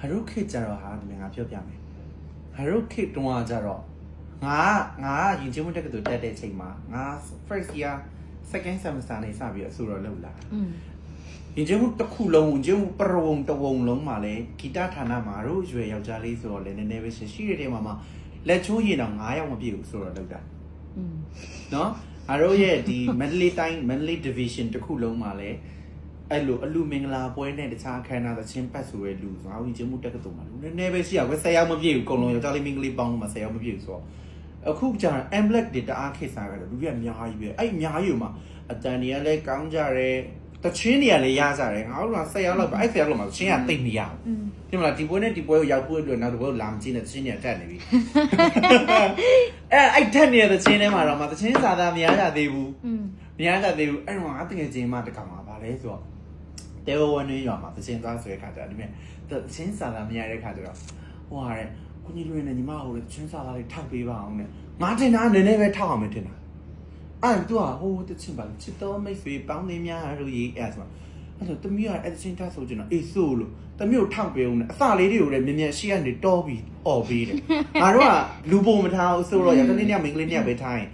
ဟာရုခေတ်ကြတော့ဟာဒီမှာငါပြောပြမယ်ဟာရုခေတ်တုန်းကကြတော့ငါငါရင်ချင်းမတက်ကတူတက်တဲ့အချိန်မှာငါ first year second semester နေစပြီးအဆိုတော့လောက်လာ อืม ရင်ချင်းမှုတစ်ခုလုံးရင်ချင်းမှုပရဝုံတဝုံလုံးမှာလဲဂီတဌာနမှာတို့ရွယ်ယောက်ျားလေးဆိုတော့လဲနည်းနည်းပဲရှိရှိတဲ့တဲမှာမှာလက်ချိုးရင်တော့9ယောက်မပြည့်ဘူးဆိုတော့လောက်တာ อืม เนาะအားတို့ရဲ့ဒီ Medley တိုင်း Medley Division တစ်ခုလုံးမှာလဲ အဲ့လိုအလူမင်္ဂလာပွဲနဲ့တခြားအခမ်းအနားသချင်းပတ်ဆိုရဲလူဆိုအောင်ကျင်းမှုတက်ကတုံမှာလူနည်းနည်းပဲရှိရကွယ်ဆယ်ယောက်မပြည့်ဘူးအကုန်လုံးယောက်ျားလေးမိန်းကလေးပေါင်းလို့မှာဆယ်ယောက်မပြည့်ဘူးဆိုတော့အခုကျတော့ amblet တွေတအားခေတ်စားကြတယ်လူကြီးအများကြီးပဲအဲ့အများကြီးမှာအတန်တွေကလည်းကောင်းကြတယ်တချင်းတွေကလည်းရကြတယ်ငါတို့ကဆယ်ယောက်လောက်ပဲအဲ့ဆယ်ယောက်လောက်မှာတချင်းကတိတ်မရဘူးဒီမှာဒီပွဲနဲ့ဒီပွဲကိုရောက်ဖို့အတွက်နောက်တစ်ပွဲကိုလာမကြည့်နဲ့တချင်းတွေကတက်နေပြီအဲ့အဲ့တက်နေတဲ့တချင်းထဲမှာတော့မှတချင်းစာသားမရကြသေးဘူးမရကြသေးဘူးအဲ့တော့ငါတကယ်ချင်းမှတကောင်ပါလေဆိုတော့ တဲဝဝနင်းရွာမှာတချင်းသွားဆိုတဲ့ခါကျတော့ဒီမဲ့တချင်းစာသားမရတဲ့ခါကျတော့ဟိုဟာတဲ့ကိုကြီးလူရင်းနဲ့ညီမဟိုလေတချင်းစာသားလေးထောက်ပေးပါအောင်နဲ့ငါတင်တာနည်းနည်းပဲထောက်အောင်မတင်တာအဲ့တူဟာဟိုတချင်းပါချစ်တော်မိတ်ဆွေပေါင်းနေများတို့ရေးအဲ့ဆိုအဲ့ဆိုတမီးကအဲ့တချင်းထားဆိုချင်တော့အေးဆိုလို့တမီးကိုထောက်ပေးအောင်နဲ့အစလေးတွေကိုလည်းမြင်မြင်ရှိကနေတောပြီးអော်ပေးတယ်ငါတို့ကလူပုံမထားဘူးဆိုတော့ရတနေ့ညမိန်းကလေးညပဲထားရင်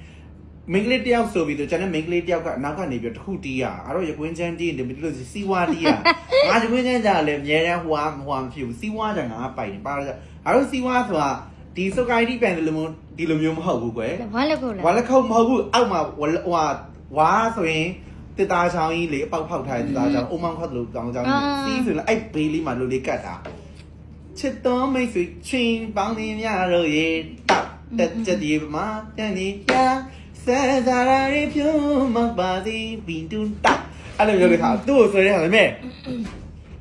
မင်္ဂလိတယောက်ဆိုပြီးတော့ကျွန်တော်မင်္ဂလိတယောက်ကအနောက်ကနေပြီးတော့တစ်ခုတီးရအဲ့တော့ရကွင်းချမ်းတီးတယ်ပြီးလို့စီဝါတီးရငါရကွင်းချမ်းကြလည်းအများတန်းဟွာဟွာမဖြစ်ဘူးစီဝါကြငါပိုင်တယ်ပါတော့အဲ့တော့စီဝါဆိုတာဒီစုကိုင်းတီးပန်တယ်လို့ဒီလိုမျိုးမဟုတ်ဘူးကွယ်ဝါလက်ကိုလားဝါလက်ခုတ်မဟုတ်ဘူးအောက်မှာဟွာဝါဆိုရင်တစ်သားချောင်းကြီးလေအပေါက်ဖောက်ထားတဲ့တစ်သားချောင်းအုံမောင်းခောက်လို့တောင်းချောင်းကြီးစီးဆိုရင်အဲ့ဘေးလေးမှာလိုလေးကတ်တာချစ်တော်မိတ်ဆွေချင်းပေါင်းနေများတော့ရေတောက်တက်ချက်ဒီမှာတန်နေရ ဆဲသာရီဖြူမပါသည်ဘင်တူတောက်အဲ့လိုမျိုးလေးခါသူ့ကိုဆိုရဲဟာလေမဲ့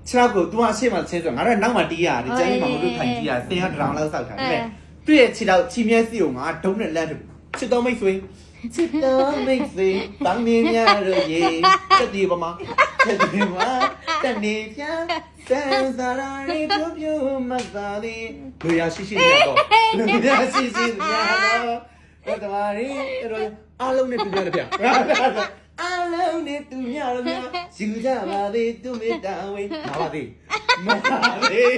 ခြေထောက်ကို तू အရှိမှချင်းဆိုငါတို့နောက်မှတီးရတယ်ကျန်နေမှာမလို့ထိုင်ကြည့်ရသင်ကတရောင်လောက်ဆောက်ထားတယ်မဲ့သူ့ရဲ့ခြေထောက်ခြေမျက်စိကိုငါဒုံးနဲ့လက်ချစ်တော်မိတ်ဆွေချစ်တော်မိတ်ဆွေတောင်းနေများရရေတက်ဒီပမာတက်ဒီပမာတနေပြစံစားရီပြပြမသာဒီလူရရှိရှိနေတော့လူရရှိရှိနေတော့ တော့တမာရီတော့အားလုံးနဲ့တူကြတယ်ဗျအားလုံးနဲ့တူကြတယ်ဗျယူကြပါသေးသူမေတ္တာဝေနာပါသေးမပါသေး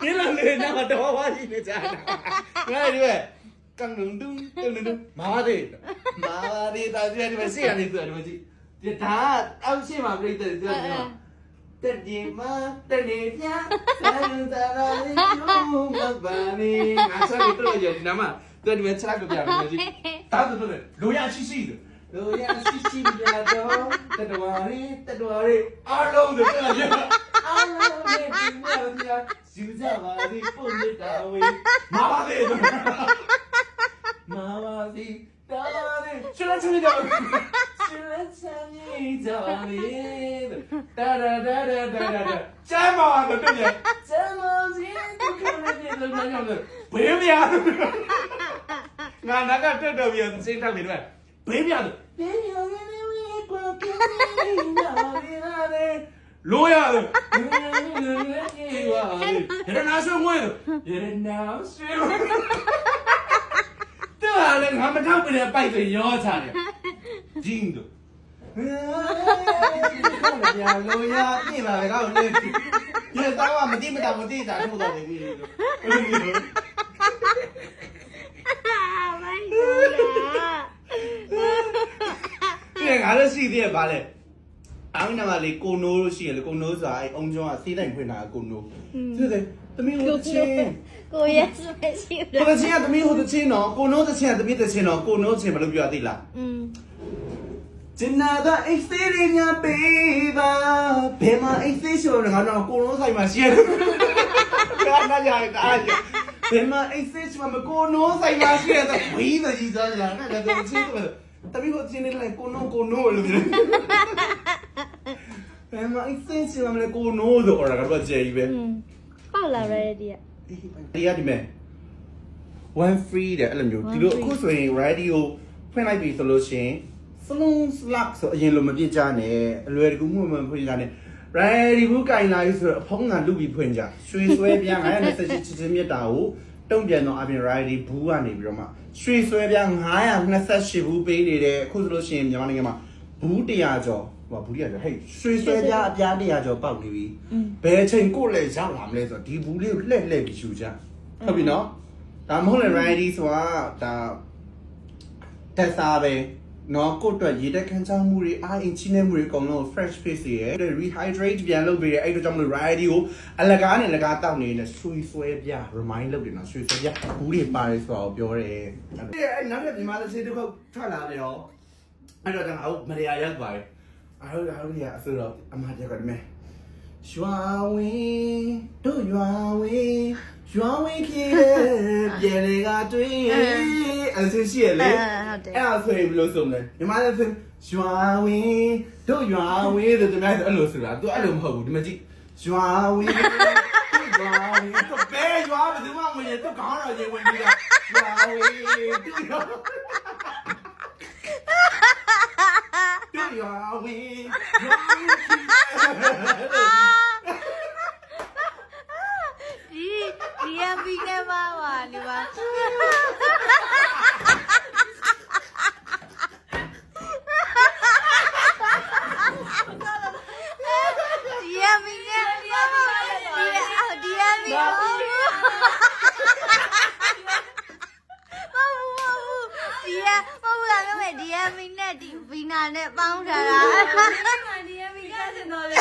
ဒီလိုလေနာတော့ဝါရှိနေကြတာငါဒီပဲကန်ဒုံဒုံဒုံဒုံမာရီမာရီတာဒီဒီမရှိရနေသူဒီမရှိဒီဒါအောက်ရှိမှာပြိတ္တဒီဒီတက်ဒီမာတနေပြဆန်သာရာလေးကျုံမပါနေငါစားပြီးတော့ရဒီနာမ သူဒီမဲ့ချက်ကိုပြရမယ်ကြီးတာတူတယ်လိုရရှိရှိလိုရရှိရှိပြတော့တတော်ရီတတော်ရီအားလုံးတွေပြန်ရအားလုံးတွေပြန်ရယူကြပါသည်ပုံမြတ်တာဝေးမာပါသေးမာပါစီတာပါလေရှင်လက်ချင်ကြပါရှင်လက်ချင်ကြပါလေတာရာရာရာရာရာကျမ်းပါတော့တဲ့ကျမ်းပါ ငါနာကတက်တော်ပြီးစိတ်ထောက်နေတော့ဘေးပြတယ်ဘယ်ရောလဲကိုကိုနေတာရတယ်လိုရတယ်ရနာဆွေးငွေရနာဆွေးတော်လည်းငါမထောက်ပြတဲ့ပိုက်တွေရောချတယ်ဂျင်းတို့ရာလိုရပြင်လာပဲကောင်းလေရသားကမတိမတာမတိတာထုတ်တော်တယ်ကြီး ဒါလည်းရှိသေးရဲ့ဗာလဲအင်္ဂနာမလေးကိုနိုးလို့ရှိရလေကိုနိုးဆိုတာအဲအုံကျောင်းကသေးတိုင်းဖွင့်တာကိုနိုးသူကသမီးဟိုတချင်းကိုရက်စမရှိဘူးကိုတချင်းကသမီးဟိုတချင်းနော်ကိုနိုးတချင်းကသမီးတချင်းနော်ကိုနိုးချင်းဘယ်လိုပြောသိလားอืมဂျင်နာကအိတ်သေးလေးများပေးပါဘယ်မှာအိတ်သေးဆိုတော့ငါတို့ကိုနိုးဆိုင်မှာရှိရတယ်ကာနာကြရတာအားကြီးဘယ်မှာအိတ်သေးဆိုမှာကိုနိုးဆိုင်မှာရှိရတယ်ဝီးတယ်ကြီးသားကြတာငါတို့ချင်းတယ် También tiene la cono cono el mire. Eh, ma extension la mele cono do ora garba jei be. Pa la ready ya. Ya di me. One free တဲ့အဲ့လိုမျိုးဒီလိုအခုဆိုရင် radio ဖွင့်လိုက်ပြီဆိုလို့ရှင် slow slug ဆိုအရင်လိုမပြစ်ကြနဲ့အလွယ်တကူမှမဖွင့်ကြနဲ့ radio ကိုကင်လာပြီဆိုတော့အဖုံးကလူပြီးဖွင့်ကြရွှေဆွဲပြန်928ချစ်ချင်းမြတ်တာကို တုံ့ပြန်တော့အပြင် ready ဘူးကနေပြီးတော့မှရွှေဆွဲပြ928ဘူးပေးနေတယ်အခုဆိုလို့ရှိရင်မြန်မာနိုင်ငံမှာဘူး100ကျော်ဟိုဘူးကြီးကဟဲ့ရွှေဆွဲပြားအပြား100ကျော်ပေါက်နေပြီอืมဘယ်ချိန်ကိုလည်းရောက်လာမလဲဆိုတော့ဒီဘူးလေးကိုလှည့်လှည့်ပြီးယူကြဟုတ်ပြီနော်ဒါမဟုတ်လေ ready ဆိုတာဒါတက်စားပဲ နော်ကိုယ့်အတွက်ရေတက်ခန်းချောင်းမှုတွေအားအင်ချီနေမှုတွေအကုန်လုံး fresh face တွေရယ် rehydrate ပြန်လုပ်ပြီးရအဲ့တို့ကြောင့်မလို့ ready ကိုအလကားနဲ့လကားတောက်နေနေရွှေဆွဲပြ remind လုပ်တယ်နော်ရွှေဆွဲပြဘူးတွေပါတယ်ဆိုတော့ပြောတယ်အဲ့နောက်ပြမြန်မာလူစီတစ်ခုထွက်လာတယ်ရောအဲ့တော့ကျွန်တော်မရရရောက်ပါတယ်အားလုံးအားလုံးကြီးအဆိုတော့အမတယောက်ကဒီမဲ့ရွာဝင်တို့ရွာဝင်ရွာဝင်ဖြစ်တဲ့ပြည်တွေကတွေ့အဲ့ဒါရှိရလေအဲဟု တ်တယ်အဲ့ဒါဆိုရင်ဘယ်လိုဆိုမလဲညီမလည်းဆိုရွာဝင်တို့ရွာဝင်တဲ့တမန်အဲ့လိုဆိုတာ तू အဲ့လိုမဟုတ်ဘူးဒီမကြည့်ရွာဝင်တို့ရွာဝင်တို့ဘယ်ရွာဘယ်သူမှမဝင်ရတော့ခေါင်းတော့ရေဝင်ပြီးတာရွာဝင်တို့ရွာတို့ရွာဝင်ရွာဝင်ဖြစ်တဲ့ ဒီဒီအပီနဲ့ပါပါဒီပါဒီအပီနဲ့ဒီအပီဒီအပီမဟုတ်ဘူးမဟုတ်ဘူးဒီအမဟုတ်ဘူးလားမဲဒီအပီနဲ့ဒီဗီ နာနဲ့ပေါင်းထားတာဒီအမိကစင်တော်လေး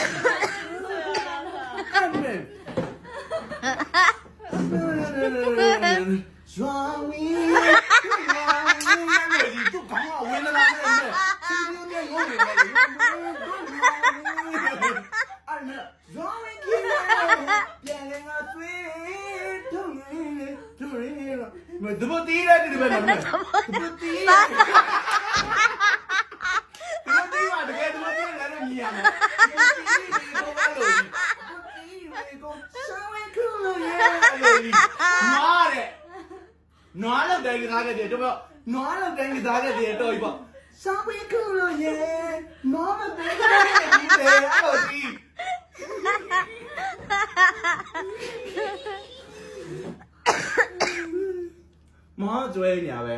ရွာဝင်းရွာဝင်းဒီတော့ကောင်းအောင်ဝင်လာတယ်စီရီနဲ့ငုံနေတယ်အဲ့မဲ့ရွာဝင်းကြီးပြန်လည်းငါသွေးထုံနေတယ်ထုံနေတယ်မဒဘတီးရတယ်ဒီဘက်မှာဒဘတီးဒဘတီးပါတကယ်ဒဘတီး လည်းမြည်ရမယ်ဒီဒီတော့ဘာလို့ဒီကိုဆောင်းဝင်ခုလို့ရတယ်မားတဲ့နွားလောက်တိုင်းကစားခဲ့တယ်တော့နွားလောက်တိုင်းကစားခဲ့တယ်တော့ဒီပေါ့ဆောင်းဝေးကူလို့ရေနွားလောက်တိုင်းကစားခဲ့တယ်ဒီအဲ့လိုဒီမောကျွဲညာပဲ